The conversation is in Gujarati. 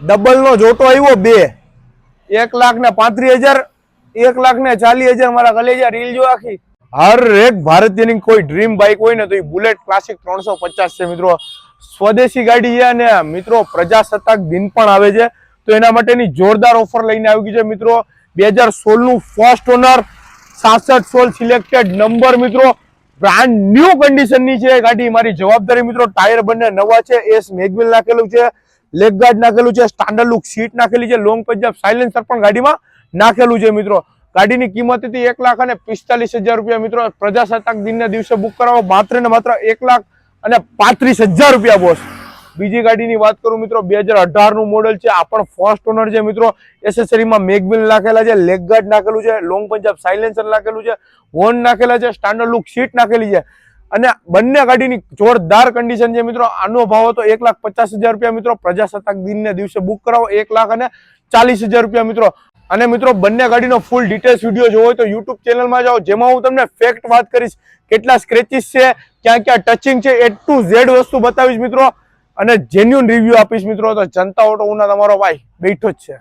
ડબલ નો જોટો આવ્યો બે. એક લાખ ને પાંત્રીસ હજાર, એક લાખ ને ચાલીસ હજાર મારા કલેજા રીલ જો આખી. એક ભારતીયની કોઈ ડ્રીમ બાઇક હોય ને તો એ બુલેટ ક્લાસિક ત્રણસો પચાસ છે મિત્રો. સ્વદેશી ગાડી છે અને મિત્રો પ્રજાસત્તાક દિન પણ આવે છે. તો એના માટેની જોરદાર ઓફર લઈને આવી ગઈ છે મિત્રો. બે હજાર સોળનું ફર્સ્ટ ઓનર સાસઠ સોળ સિલેક્ટેડ નંબર મિત્રો. બ્રાન્ડ ન્યુ કન્ડિશનની છે ગાડી. મારી જવાબદારી મિત્રો ટાયર બંને નવા છે. એસ મેગવેલ નાખેલું છે. લેગ ગાર્ડ નાખેલું છે સ્ટાન્ડર્ડ લુક સીટ નાખેલી છે લોંગ પંજાબ સાયલેન્સર પણ ગાડીમાં નાખેલું છે મિત્રો. ગાડીની કિંમત હતી એક લાખ અને પિસ્તાલીસ હજાર રૂપિયા મિત્રો. પ્રજાસત્તાક દિનના દિવસે બુક કરાવો, માત્ર ને માત્ર એક લાખ અને પાંત્રીસ હજાર રૂપિયા બોસ. બીજી ગાડીની વાત કરું મિત્રો, બે નું મોડેલ છે, આ પણ ફર્સ્ટ ઓનર છે મિત્રો. એસેસરીમાં મેગવિલ નાખેલા છે લેગ ગાર્ડ નાખેલું છે લોંગ પંજાબ સાયલેન્સર નાખેલું છે હોર્ન નાખેલા છે સ્ટાન્ડર્ડ લુક સીટ નાખેલી છે. અને બંને ગાડીની જોરદાર કન્ડિશન છે મિત્રો. આનો ભાવ હતો એક લાખ પચાસ હજાર રૂપિયા મિત્રો. પ્રજાસત્તાક દિનને દિવસે બુક કરાવો એક લાખ અને ચાલીસ હજાર રૂપિયા મિત્રો. અને મિત્રો, બંને ગાડીનો ફૂલ ડિટેલ્સ વીડિયો જોવો હોય તો યુટ્યુબ ચેનલમાં જાઓ. જેમાં હું તમને ફેક્ટ વાત કરીશ કેટલા સ્ક્રેચીસ છે, ક્યાં ક્યાં ટચિંગ છે એ ટુ ઝેડ વસ્તુ બતાવીશ મિત્રો. અને જેન્યુન રિવ્યુ આપીશ મિત્રો. તો જનતા ઓટો ઉના તમારો ભાઈ બેઠો જ છે.